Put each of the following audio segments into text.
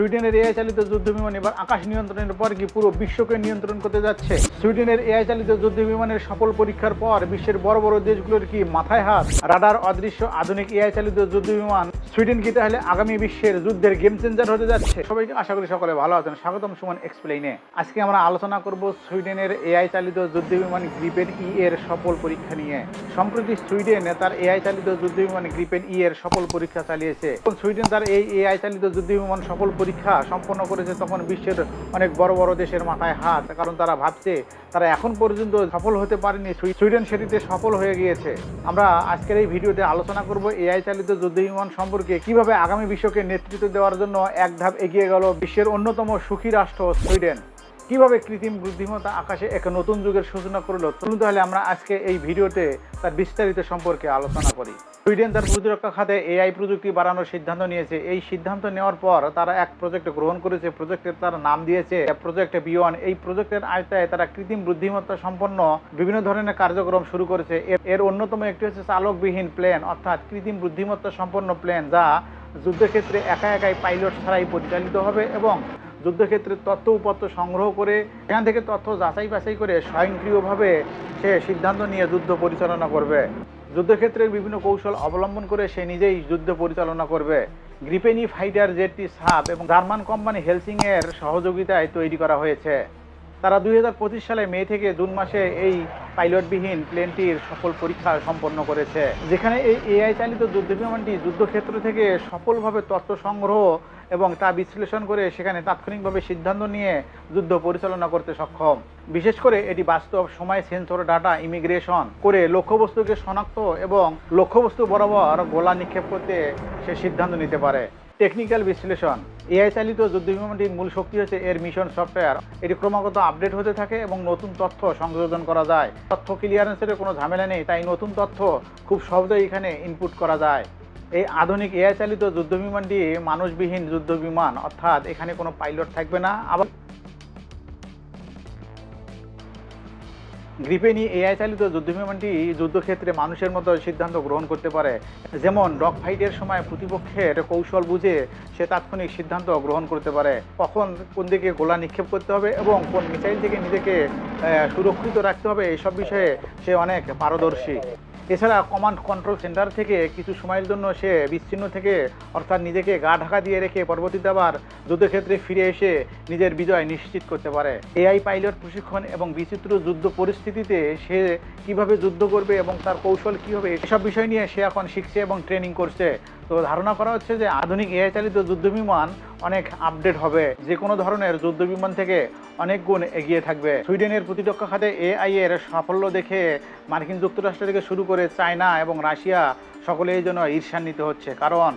সুইডেনের এআই চালিত যুদ্ধ বিমান এবার আকাশ নিয়ন্ত্রণের পর কি পুরো বিশ্বকে নিয়ন্ত্রণ করতে যাচ্ছে। সুইডেনের এআই চালিত যুদ্ধ বিমানের সফল পরীক্ষার পর বিশ্বের বড় বড় দেশগুলোর কি মাথায় হাত? রাডার অদৃশ্য আধুনিক এআই চালিত যুদ্ধ বিমান সুইডেন কি তাহলে আগামী বিশ্বের যুদ্ধের গেম চেঞ্জার হতে যাচ্ছে? সবাইকে আশা করি সকলে ভালো আছেন। স্বাগতম সুমন এক্সপ্লেইনে আজকে আমরা আলোচনা করব সুইডেনের এআই চালিত যুদ্ধ বিমান গ্রিপেন ই এর সফল পরীক্ষা নিয়ে। সম্প্রতি সুইডেন তার এআই চালিত যুদ্ধ বিমান গ্রিপেন ই এর সফল পরীক্ষা চালিয়েছে। সুইডেন তার এই এআই চালিত যুদ্ধ বিমান সফল পরীক্ষা সম্পন্ন করেছে, তখন বিশ্বের অনেক বড় বড় দেশের মাথায় হাত। কারণ তারা ভাবছে, তারা এখন পর্যন্ত সফল হতে পারেনি। সুই- সুইডেন সেটিতে সফল হয়ে গিয়েছে। আমরা আজকের এই ভিডিওতে আলোচনা করব এআই চালিত যুদ্ধ বিমান সম্পর্কে, কীভাবে আগামী বিশ্বকে নেতৃত্ব দেওয়ার জন্য এক ধাপ এগিয়ে গেল বিশ্বের অন্যতম সুখী রাষ্ট্র সুইডেন। কীভাবে কৃত্রিম বুদ্ধিমত্তা আকাশে এক নতুন যুগের সূচনা করল? চলুন তাহলে আমরা আজকে এই ভিডিওতে তার বিস্তারিত সম্পর্কে আলোচনা করি। সুইডেন তার প্রতিরক্ষা খাতে এআই প্রযুক্তি বাড়ানোর সিদ্ধান্ত নিয়েছে। এই সিদ্ধান্ত নেওয়ার পর তারা এক প্রজেক্ট গ্রহণ করেছে। প্রজেক্টের তার নাম দিয়েছে প্রজেক্ট বিয়ন। এই প্রজেক্টের আয়তায় তারা কৃত্রিম বুদ্ধিমত্তা সম্পন্ন বিভিন্ন ধরনের কার্যক্রম শুরু করেছে। এর- এর অন্যতম একটি হচ্ছে চালকবিহীন প্লেন, অর্থাৎ কৃত্রিম বুদ্ধিমত্তা সম্পন্ন প্লেন, যা যুদ্ধক্ষেত্রে একা একাই পাইলট ছাড়াই পরিচালিত হবে এবং যুদ্ধক্ষেত্রে তথ্য উপত্য সংগ্রহ করে, এখান থেকে তথ্য যাচাই বাছাই করে স্বয়ংক্রিয়ভাবে সে সিদ্ধান্ত নিয়ে যুদ্ধ পরিচালনা করবে। যুদ্ধক্ষেত্রের বিভিন্ন কৌশল অবলম্বন করে সে নিজেই যুদ্ধ পরিচালনা করবে। গ্রিপেনি ফাইটার জেটটি সাপ এবং জার্মান কোম্পানি হেলসিং এর সহযোগিতায় তৈরি করা হয়েছে। তারা দুই হাজার পঁচিশ সালে মে থেকে জুন মাসে এই পাইলটবিহীন প্লেনটির সফল পরীক্ষা সম্পন্ন করেছে। যেখানে এই এআই চালিত যুদ্ধ বিমানটি যুদ্ধক্ষেত্র থেকে সফলভাবে তথ্য সংগ্রহ এবং তা বিশ্লেষণ করে সেখানে তাৎক্ষণিকভাবে সিদ্ধান্ত নিয়ে যুদ্ধ পরিচালনা করতে সক্ষম। বিশেষ করে এটি বাস্তব সময় সেন্সর ডাটা ইমিগ্রেশন করে লক্ষ্যবস্তুকে শনাক্ত এবং লক্ষ্যবস্তু বরাবর গোলা নিক্ষেপ করতে সে সিদ্ধান্ত নিতে পারে। টেকনিক্যাল বিশ্লেষণ। এআই চালিত যুদ্ধ বিমানটির মূল শক্তি হচ্ছে এর মিশন সফটওয়্যার। এটি ক্রমাগত আপডেট হতে থাকে এবং নতুন তথ্য সংযোজন করা যায়। তথ্য ক্লিয়ারেন্সের কোনো ঝামেলা নেই, তাই নতুন তথ্য খুব সহজেই এখানে ইনপুট করা যায়। এই আধুনিক এআই চালিত যুদ্ধ বিমানটি মানুষবিহীন যুদ্ধ বিমান অর্থাৎ এখানে কোনো পাইলট থাকবে না। আবার গ্রিপেনি এআই চালিত যুদ্ধ বিমানটি যুদ্ধক্ষেত্রে মানুষের মতো সিদ্ধান্ত গ্রহণ করতে পারে। যেমন ডগ ফাইটের সময় প্রতিপক্ষের কৌশল বুঝে সে তাৎক্ষণিক সিদ্ধান্ত গ্রহণ করতে পারে। কখন কোন দিকে গোলা নিক্ষেপ করতে হবে এবং কোন মিসাইল থেকে নিজেকে সুরক্ষিত রাখতে হবে এসব বিষয়ে সে অনেক পারদর্শী। এছাড়া কমান্ড কন্ট্রোল সেন্টার থেকে কিছু সময়ের জন্য সে বিচ্ছিন্ন থেকে অর্থাৎ নিজেকে গা ঢাকা দিয়ে রেখে পরবর্তীতে আবার যুদ্ধক্ষেত্রে ফিরে এসে নিজের বিজয় নিশ্চিত করতে পারে। এআই পাইলট প্রশিক্ষণ এবং বিচিত্র যুদ্ধ পরিস্থিতিতে সে কীভাবে যুদ্ধ করবে এবং তার কৌশল কী হবে এসব বিষয় নিয়ে সে এখন শিখছে এবং ট্রেনিং করছে। তো ধারণা করা হচ্ছে যে আধুনিক এআই চালিত যুদ্ধ বিমান অনেক আপডেট হবে। যে কোনো ধরনের যুদ্ধ বিমান থেকে অনেক গুণ এগিয়ে থাকবে। সুইডেনের প্রতিরক্ষা খাতে এআই এর সাফল্য দেখে মার্কিন যুক্তরাষ্ট্র থেকে শুরু করে চায়না এবং রাশিয়া সকলে এই জন্য ঈর্ষান্বিত হচ্ছে। কারণ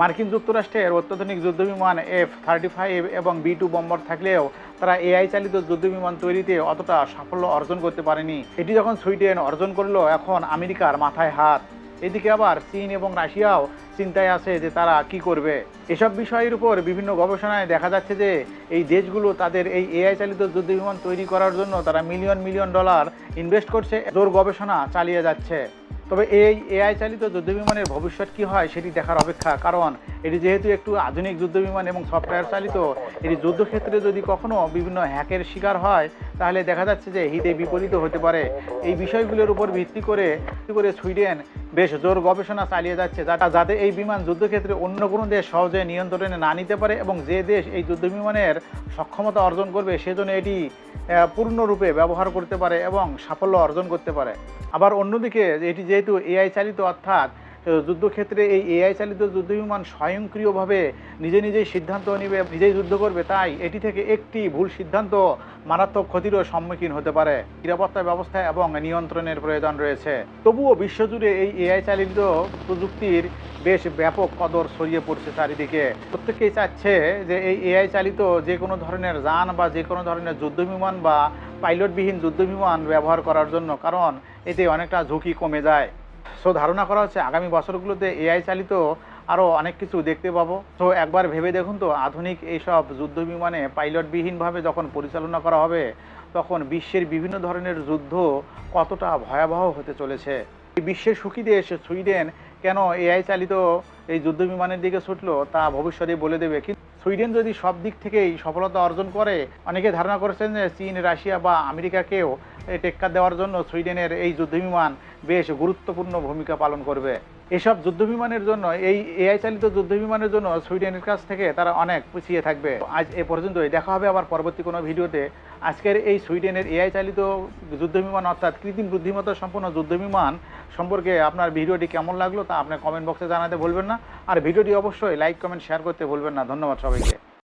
মার্কিন যুক্তরাষ্ট্রের অত্যাধুনিক যুদ্ধবিমান এফ থার্টি ফাইভ এবং বি টু বম্বার থাকলেও তারা এআই চালিত যুদ্ধবিমান তৈরিতে অতটা সাফল্য অর্জন করতে পারেনি। এটি যখন সুইডেন অর্জন করল, এখন আমেরিকার মাথায় হাত। এদিকে আবার চীন এবং রাশিয়াও চিন্তায় আছে যে তারা কি করবে। এসব বিষয়ের উপর বিভিন্ন গবেষণায় দেখা যাচ্ছে যে এই দেশগুলো তাদের এই এআই চালিত যুদ্ধবিমান তৈরি করার জন্য তারা মিলিয়ন মিলিয়ন ডলার ইনভেস্ট করছে, জোর গবেষণা চালিয়ে যাচ্ছে। তবে এই এআই চালিত যুদ্ধবিমানের ভবিষ্যৎ কি হয় সেটি দেখার অপেক্ষা, কারণ এটি যেহেতু একটু আধুনিক যুদ্ধবিমান এবং সফটওয়্যার চালিত, এটি যুদ্ধক্ষেত্রে যদি কখনো বিভিন্ন হ্যাকের শিকার হয়, তাহলে দেখা যাচ্ছে যে হিতে বিপরীত হতে পারে। এই বিষয়গুলোর উপর ভিত্তি করে ভিত্তি করে সুইডেন বেশ জোর গবেষণা চালিয়ে যাচ্ছে যাটা যাতে এই বিমান যুদ্ধক্ষেত্রে অন্য কোনো দেশ সহজে নিয়ন্ত্রণে না নিতে পারে এবং যে দেশ এই যুদ্ধ বিমানের সক্ষমতা অর্জন করবে, সেজন্য এটি পূর্ণরূপে ব্যবহার করতে পারে এবং সাফল্য অর্জন করতে পারে। আবার অন্যদিকে, এটি যেহেতু এআই চালিত, অর্থাৎ যুদ্ধক্ষেত্রে এই এআই চালিত যুদ্ধবিমান স্বয়ংক্রিয়ভাবে নিজে নিজেই সিদ্ধান্ত নেবে, নিজেই যুদ্ধ করবে, তাই এটি থেকে একটি ভুল সিদ্ধান্ত মারাত্মক ক্ষতিরও সম্মুখীন হতে পারে। নিরাপত্তা ব্যবস্থা এবং নিয়ন্ত্রণের প্রয়োজন রয়েছে। তবুও বিশ্বজুড়ে এই এআই চালিত প্রযুক্তির বেশ ব্যাপক কদর ছড়িয়ে পড়ছে চারিদিকে। প্রত্যেকেই চাচ্ছে যে এই এআই চালিত যে কোনো ধরনের যান বা যে কোনো ধরনের যুদ্ধবিমান বা পাইলটবিহীন যুদ্ধবিমান ব্যবহার করার জন্য, কারণ এতে অনেকটা ঝুঁকি কমে যায়। সো ধারণা করা হচ্ছে আগামী বছরগুলোতে এআই চালিত আরও অনেক কিছু দেখতে পাবো। তো একবার ভেবে দেখুন তো, আধুনিক এইসব যুদ্ধ বিমানে পাইলটবিহীনভাবে যখন পরিচালনা করা হবে, তখন বিশ্বের বিভিন্ন ধরনের যুদ্ধ কতটা ভয়াবহ হতে চলেছে। বিশ্বের সুখী দেশ সুইডেন কেন এআই চালিত এই যুদ্ধ বিমানের দিকে ছুটলো তা ভবিষ্যতে বলে দেবে। কিন্তু সুইডেন যদি সব দিক থেকেই সফলতা অর্জন করে, অনেকে ধারণা করেছেন যে চীন, রাশিয়া বা আমেরিকাকেও টেক্কা দেওয়ার জন্য সুইডেনের এই যুদ্ধবিমান বেশ গুরুত্বপূর্ণ ভূমিকা পালন করবে। এসব যুদ্ধবিমানের জন্য, এই এআই চালিত যুদ্ধবিমানের জন্য সুইডেনের কাছ থেকে তারা অনেক পিছিয়ে থাকবে। আজ এ পর্যন্তই। দেখা হবে আবার পরবর্তী কোনো ভিডিওতে। আজকের এই সুইডেনের এআই চালিত যুদ্ধবিমান, অর্থাৎ কৃত্রিম বুদ্ধিমত্তা সম্পন্ন যুদ্ধবিমান সম্পর্কে আপনার ভিডিওটি কেমন লাগল তা আপনার কমেন্ট বক্সে জানাতে ভুলবেন না। আর ভিডিওটি অবশ্যই লাইক কমেন্ট শেয়ার করতে ভুলবেন না। ধন্যবাদ সবাইকে।